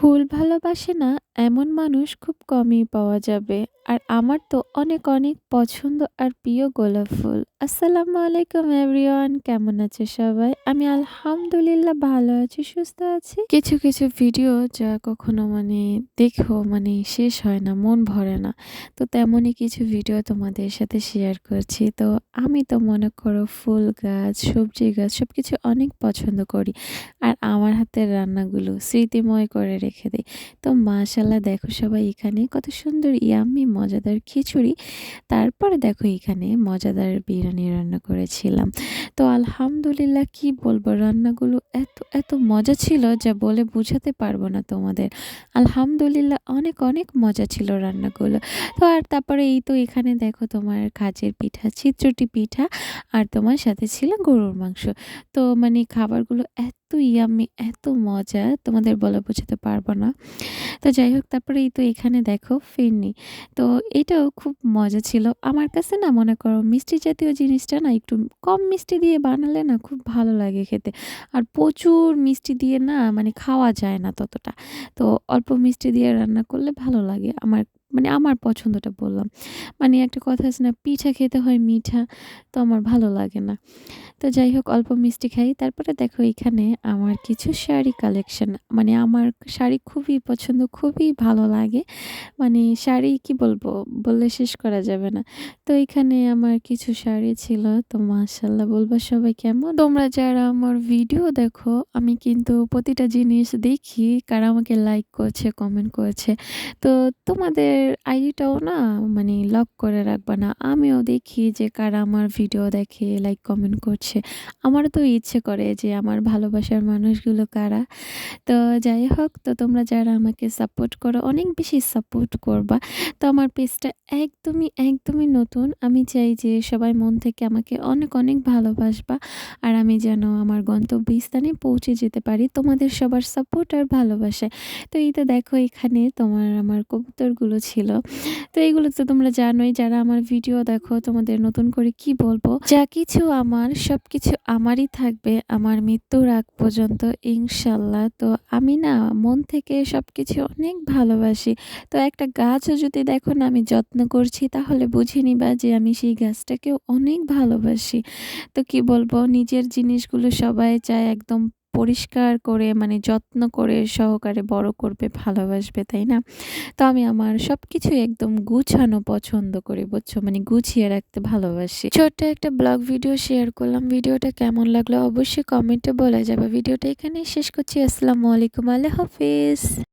ফুল ভালোবাসে না এমন মানুষ খুব কমই পাওয়া যাবে। আর আমার তো অনেক, অনেক পছন্দ আর প্রিয় গোলাপ ফুল। আসসালামু আলাইকুম এভরিওয়ান কেমন আছে সবাই? আমি আলহামদুলিল্লাহ ভালো আছি, সুস্থ আছি। কিছু, কিছু ভিডিও যা কখনো মানে দেখো মানে শেষ হয় না, মন ভরে না। তো তেমনই কিছু ভিডিও তোমাদের সাথে শেয়ার করছি। তো আমি তো মনে করো ফুল গাছ, সবজি গাছ সব কিছু অনেক পছন্দ করি। আর আমার হাতের রান্নাগুলো স্মৃতিময় করে রেখে দেই। তো মাশাল্লাহ দেখো সবাই এখানে কত সুন্দর ইয়াম্মি মজাদার খিচুড়ি। তারপরে দেখো এখানে মজাদার বিরিয়ানি রান্না করেছিলাম। তো আলহামদুলিল্লাহ কি বলব, রান্নাগুলো এত এত মজা ছিল যা বলে বোঝাতে পারব না তোমাদের। আলহামদুলিল্লাহ অনেক অনেক মজা ছিল রান্নাগুলো। তো আর তারপরে এই তো এখানে দেখো তোমার খাজের পিঠা চিত্রটি পিঠা আর তোমার সাথে ছিল গরুর মাংস। তো মানে খাবারগুলো এত এত ইয়াম্মি, এত মজা তোমাদের বলে বোঝাতে পারব না। তো যাই হোক তারপরে এই তো এখানে দেখো ফিরনি। তো এটাও খুব মজা ছিল। আমার কাছে না মনে করো মিষ্টি জাতীয় জিনিসটা না একটু কম মিষ্টি দিয়ে বানালে না খুব ভালো লাগে খেতে। আর প্রচুর মিষ্টি দিয়ে না মানে খাওয়া যায় না ততটা। তো অল্প মিষ্টি দিয়ে রান্না করলে ভালো লাগে। আমার মানে আমার পছন্দটা বললাম। মানে একটা কথা আছে না, পিঠা খেতে হয় মিঠা, তো আমার ভালো লাগে না। তো যাই হোক, অল্প মিষ্টি খাই। তারপরে দেখো এখানে আমার কিছু শাড়ি কালেকশন মানে আমার শাড়ি খুবই পছন্দ, খুবই ভালো লাগে। মানে শাড়ি কি বলব, বললে শেষ করা যাবে না। তো এখানে আমার কিছু শাড়ি ছিল, তো মাসাল্লাহ বলব সবাই কেমন? তোমরা যারা আমার ভিডিও দেখো, আমি কিন্তু প্রতিটা জিনিস দেখি, কারা আমাকে লাইক করছে কমেন্ট করছে। তো তোমাদের আইডিটাও না মানে লক করে রাখবা না। আমিও দেখি যে কারা আমার ভিডিও দেখে লাইক কমেন্ট করছে। আমারও তো ইচ্ছে করে যে আমার ভালোবাসার মানুষগুলো কারা। তো যাই হোক, তো তোমরা যারা আমাকে সাপোর্ট করো, অনেক বেশি সাপোর্ট করবা। তো আমার পেজটা একদমই একদমই নতুন। আমি চাই যে সবাই মন থেকে আমাকে অনেক অনেক ভালোবাসবা। আর আমি যেন আমার গন্তব্যস্থানে পৌঁছে যেতে পারি তোমাদের সবার সাপোর্ট আর ভালোবাসায় তো এই তো দেখো এখানে তোমার আমার কবুতরগুলো ছিল। তো এইগুলো তো তোমরা জানোই, যারা আমার ভিডিও দেখো, তোমাদের নতুন করে কি বলব? যা কিছু আমার, সব কিছু আমারই থাকবে, আমার মৃত্যুর আগ পর্যন্ত, ইনশাল্লাহ। তো আমি না, মন থেকে সব কিছু অনেক ভালোবাসি। তো একটা গাছও যদি দেখো না, আমি যত্ন করছি, তাহলে বুঝে নিবা যে আমি সেই গাছটাকেও অনেক ভালোবাসি। তো কি বলব, নিজের জিনিসগুলো সবাই চায়, একদম পরিষ্কার করে মানে যত্ন করে সহকারে বড় করবে, ভালোবাসবে, তাই না? তো আমি আমার সব কিছু একদম গুছানো পছন্দ করি, বুঝছ? মানে গুছিয়ে রাখতে ভালোবাসি। ছোট্ট একটা ব্লগ ভিডিও শেয়ার করলাম। ভিডিওটা কেমন লাগল অবশ্যই কমেন্টে বলা যাবে। ভিডিওটা এখানেই শেষ করছি। আসসালামু আলাইকুম, আল্লাহ হাফিজ।